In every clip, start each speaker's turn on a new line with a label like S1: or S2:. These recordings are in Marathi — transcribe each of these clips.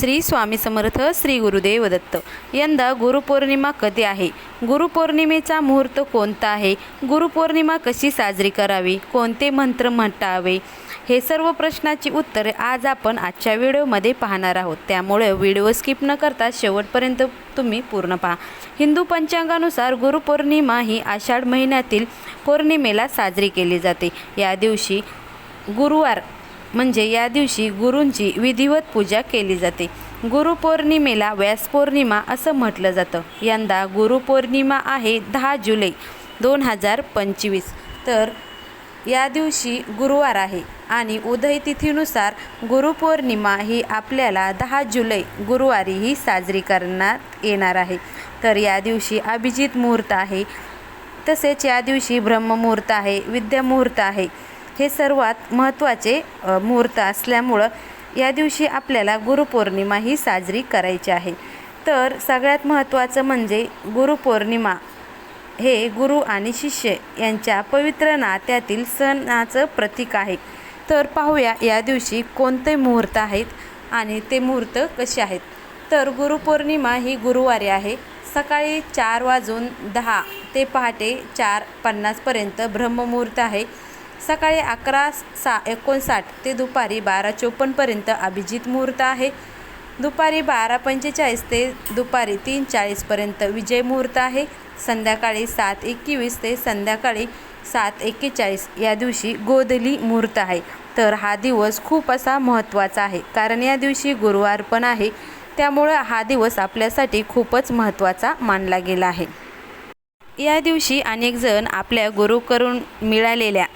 S1: श्री स्वामी समर्थ श्री गुरुदेव दत्त यंदा गुरुपौर्णिमा कधी आहे? गुरुपौर्णिमेचा मुहूर्त कोणता आहे? गुरुपौर्णिमा कशी साजरी करावी? कोणते मंत्र म्हटावे? हे सर्व प्रश्नाची उत्तरे आज आपण आजच्या व्हिडिओमध्ये पाहणार आहोत. त्यामुळे व्हिडिओ स्किप न करता शेवटपर्यंत तुम्ही पूर्ण पहा. हिंदू पंचांगानुसार गुरुपौर्णिमा ही आषाढ महिन्यातील पौर्णिमेला साजरी केली जाते. या दिवशी गुरुवार म्हणजे या दिवशी गुरूंची विधिवत पूजा केली जाते. गुरुपौर्णिमेला व्यास पौर्णिमा असं म्हटलं जातं. यंदा गुरुपौर्णिमा आहे दहा जुलै दोन हजार पंचवीस. तर या दिवशी गुरुवार आहे आणि उदय तिथीनुसार गुरुपौर्णिमा ही आपल्याला दहा जुलै गुरुवारी ही साजरी करण्यात येणार आहे. तर या दिवशी अभिजित मुहूर्त आहे. तसेच या दिवशी ब्रह्ममुहूर्त आहे विद्यामुहूर्त आहे. हे सर्वात महत्त्वाचे मुहूर्त असल्यामुळं या दिवशी आपल्याला गुरुपौर्णिमा ही साजरी करायची आहे. तर सगळ्यात महत्त्वाचं म्हणजे गुरुपौर्णिमा. हे गुरु आणि शिष्य यांच्या पवित्र नात्यातील सणाचं प्रतीक आहे. तर पाहूया या दिवशी कोणते मुहूर्त आहेत आणि ते मुहूर्त कसे आहेत. तर गुरुपौर्णिमा ही गुरुवारी आहे. सकाळी चार वाजून दहा ते पहाटे चार पन्नासपर्यंत ब्रह्ममुहूर्त आहे. सकाळी अकरा सा एकोणसाठ ते दुपारी बारा चोपन्नपर्यंत अभिजित मुहूर्त आहे. दुपारी बारा पंचेचाळीस ते दुपारी तीन चाळीसपर्यंत विजय मुहूर्त आहे. संध्याकाळी सात एकवीस ते संध्याकाळी सात एक्केचाळीस या दिवशी गोधली मुहूर्त आहे. तर हा दिवस खूप असा महत्त्वाचा आहे. कारण या दिवशी गुरुवार पण आहे. त्यामुळं हा दिवस आपल्यासाठी खूपच महत्त्वाचा मानला गेला आहे. या दिवशी अनेक जण आपल्या गुरुकडून मिळालेल्या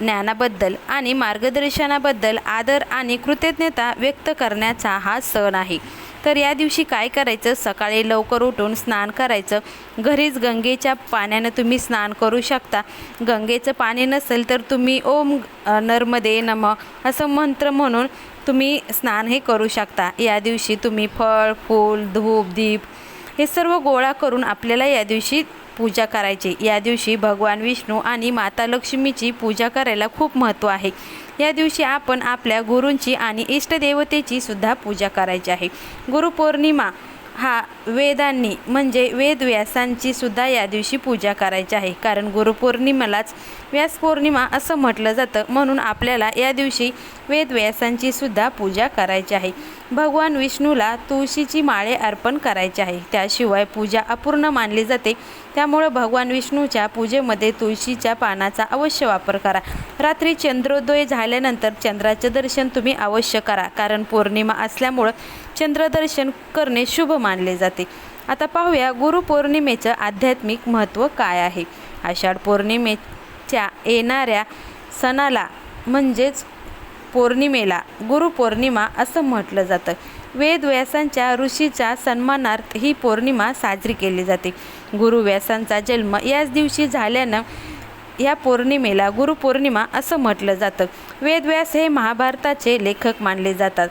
S1: ज्ञानाबद्दल आणि मार्गदर्शनाबद्दल आदर आणि कृतज्ञता व्यक्त करण्याचा हा सण आहे. तर या दिवशी काय करायचं? सकाळी लवकर उठून स्नान करायचं. घरीच गंगेच्या पाण्यानं तुम्ही स्नान करू शकता. गंगेचं पाणी नसेल तर तुम्ही ओम नर्मदे नम असं मंत्र म्हणून तुम्ही स्नान हे करू शकता. या दिवशी तुम्ही फळ फूल धूप दीप हे सर्व गोळा करून आपल्याला या दिवशी पूजा करायची. या दिवशी भगवान विष्णू आणि माता लक्ष्मीची पूजा करायला खूप महत्त्व आहे. या दिवशी आपण आपल्या गुरूंची आणि इष्टदेवतेची सुद्धा पूजा करायची आहे. गुरुपौर्णिमा हा वेदांनी म्हणजे वेदव्यासांची सुद्धा या दिवशी पूजा करायची आहे. कारण गुरुपौर्णिमेलाच व्यासपौर्णिमा असं म्हटलं जातं. म्हणून आपल्याला या दिवशी वेदव्यासांची सुद्धा पूजा करायची आहे. भगवान विष्णूला तुळशीची माळे अर्पण करायचे आहे. त्याशिवाय पूजा अपूर्ण मानली जाते. त्यामुळं भगवान विष्णूच्या पूजेमध्ये तुळशीच्या पानाचा अवश्य वापर करा. रात्री चंद्रोदय झाल्यानंतर चंद्राचं दर्शन तुम्ही अवश्य करा. कारण पौर्णिमा असल्यामुळं चंद्रदर्शन करणे शुभ मानले जाते. आता पाहूया गुरुपौर्णिमेचं आध्यात्मिक महत्त्व काय आहे? आषाढ पौर्णिमेच्या येणाऱ्या सणाला म्हणजेच पौर्णिमेला गुरुपौर्णिमा असं म्हटलं जातं. वेदव्यासांच्या ऋषीच्या सन्मानार्थ ही पौर्णिमा साजरी केली जाते. गुरुव्यासांचा जन्म याच दिवशी झाल्यानं या पौर्णिमेला गुरुपौर्णिमा असं म्हटलं जातं. वेदव्यास हे महाभारताचे लेखक मानले जातात.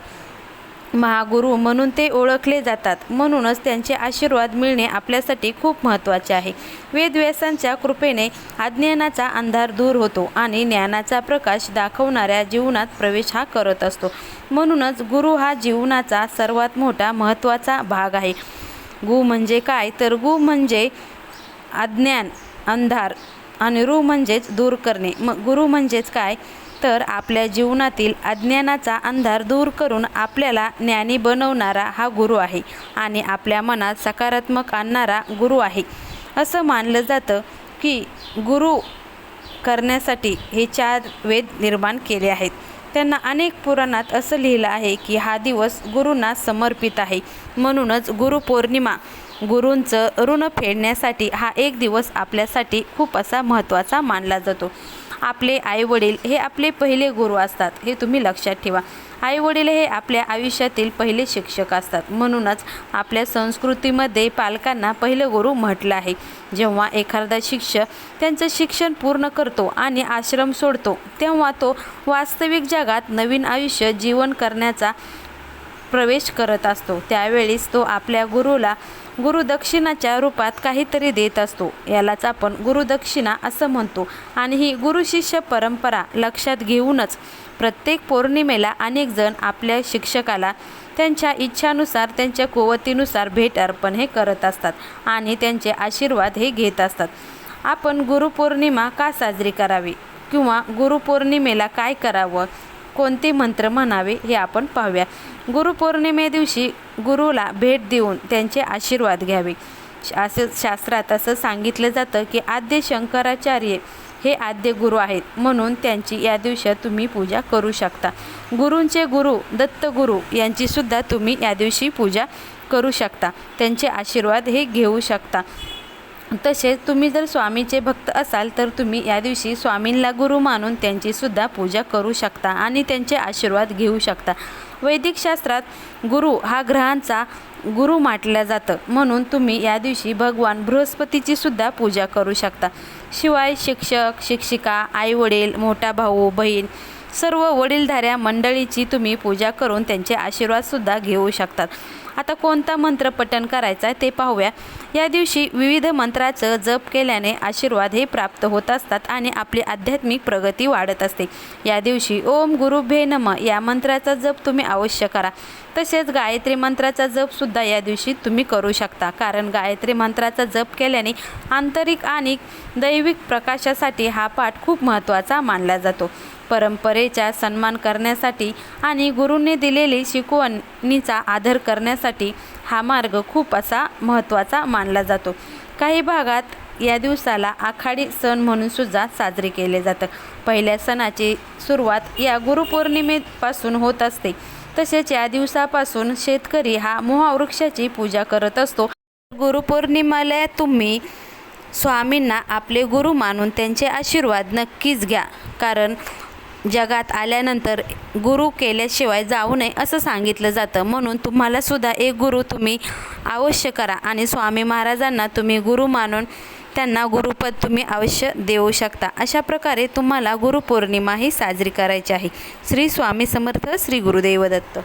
S1: महागुरु म्हणून ते ओळखले जातात. म्हणूनच त्यांचे आशीर्वाद मिळणे आपल्यासाठी खूप महत्त्वाचे आहे. वेदव्यासांच्या कृपेने अज्ञानाचा अंधार दूर होतो आणि ज्ञानाचा प्रकाश दाखवणाऱ्या जीवनात प्रवेश हा करत असतो. म्हणूनच गुरु हा जीवनाचा सर्वात मोठा महत्त्वाचा भाग आहे. गु म्हणजे काय? तर गु म्हणजे अज्ञान अंधार आणि रू म्हणजेच दूर करणे. मग गुरु म्हणजेच काय? तर आपल्या जीवनातील अज्ञानाचा अंधार दूर करून आपल्याला ज्ञानी बनवणारा हा गुरु आहे आणि आपल्या मनात सकारात्मक आणणारा गुरु आहे. असं मानलं जातं की गुरु करण्यासाठी हे चार वेद निर्माण केले आहेत. त्यांना अनेक पुराणात असं लिहिलं आहे की हा दिवस गुरूंना समर्पित आहे. म्हणूनच गुरुपौर्णिमा गुरूंचं ऋण फेडण्यासाठी हा एक दिवस आपल्यासाठी खूप असा महत्त्वाचा मानला जातो. आपले आईवडील हे आपले पहिले गुरु असतात हे तुम्ही लक्षात ठेवा. आईवडील हे आपल्या आयुष्यातील पहिले शिक्षक असतात. म्हणूनच आपल्या संस्कृतीमध्ये पालकांना पहिले गुरु म्हटलं आहे. जेव्हा एखादा शिक्षक त्यांचं शिक्षण पूर्ण करतो आणि आश्रम सोडतो तेव्हा तो वास्तविक जगात नवीन आयुष्य जीवन करण्याचा प्रवेश करत असतो. त्यावेळीच तो आपल्या गुरुला गुरुदक्षिणाच्या रूपात काहीतरी देत असतो. यालाच आपण गुरुदक्षिणा असं म्हणतो. आणि ही गुरुशिष्य परंपरा लक्षात घेऊनच प्रत्येक पौर्णिमेला अनेक जण आपल्या शिक्षकाला त्यांच्या इच्छानुसार त्यांच्या कुवतीनुसार भेट अर्पण हे करत असतात आणि त्यांचे आशीर्वाद हे घेत असतात. आपण गुरुपौर्णिमा का साजरी करावी? किंवा गुरुपौर्णिमेला काय करावं? कोणते मंत्र म्हणावे हे आपण पाहूया. गुरुपौर्णिमे दिवशी गुरुला भेट देऊन त्यांचे आशीर्वाद घ्यावे. असं शास्त्रात असं सांगितलं जातं की आद्य शंकराचार्य हे आद्य गुरु आहेत म्हणून त्यांची या दिवशी तुम्ही पूजा करू शकता. गुरूंचे गुरु दत्तगुरू यांची सुद्धा तुम्ही या दिवशी पूजा करू शकता. त्यांचे आशीर्वाद हे घेऊ शकता. तसेच तुम्ही जर स्वामीचे भक्त असाल तर तुम्ही या दिवशी स्वामींना गुरु मानून त्यांचीसुद्धा पूजा करू शकता आणि त्यांचे आशीर्वाद घेऊ शकता. वैदिक शास्त्रात गुरु हा ग्रहांचा गुरु माटलं जातं. म्हणून तुम्ही या दिवशी भगवान बृहस्पतीची सुद्धा पूजा करू शकता. शिवाय शिक्षक शिक्षिका आईवडील मोठा भाऊ बहीण सर्व वडीलधाऱ्या मंडळीची तुम्ही पूजा करून त्यांचे आशीर्वादसुद्धा घेऊ शकतात. आता कोणता मंत्र पठण करायचा आहे ते पाहूया. या दिवशी विविध मंत्राचं जप केल्याने आशीर्वाद हे प्राप्त होत असतात आणि आपली आध्यात्मिक प्रगती वाढत असते. या दिवशी ओम गुरुभे नम या मंत्राचा जप तुम्ही अवश्य करा. तसेच गायत्री मंत्राचा जपसुद्धा या दिवशी तुम्ही करू शकता. कारण गायत्री मंत्राचा जप केल्याने आंतरिक आणि दैविक प्रकाशासाठी हा पाठ खूप महत्त्वाचा मानला जातो. परंपरेचा सन्मान करण्यासाठी आणि गुरूंनी दिलेली शिकवणीचा आदर करण्यासाठी हा मार्ग खूप असा महत्त्वाचा मानला जातो. काही भागात या दिवसाला आखाडी सण म्हणून सुद्धा साजरे केले जातं पहिल्या सणाची सुरुवात या गुरुपौर्णिमेपासून होत असते. तसेच या दिवसापासून शेतकरी हा मोहावृक्षाची पूजा करत असतो. गुरुपौर्णिमेला तुम्ही स्वामींना आपले गुरु मानून त्यांचे आशीर्वाद नक्कीच घ्या. कारण जगात आल्यानंतर गुरु केल्याशिवाय जाऊ नये असं सांगितलं जातं. म्हणून तुम्हाला सुद्धा एक गुरु तुम्ही अवश्य करा आणि स्वामी महाराजांना तुम्ही गुरु मानून त्यांना गुरुपद तुम्ही अवश्य देऊ शकता. अशा प्रकारे तुम्हाला गुरुपौर्णिमा ही साजरी करायची आहे. श्री स्वामी समर्थ श्री गुरुदेव दत्त.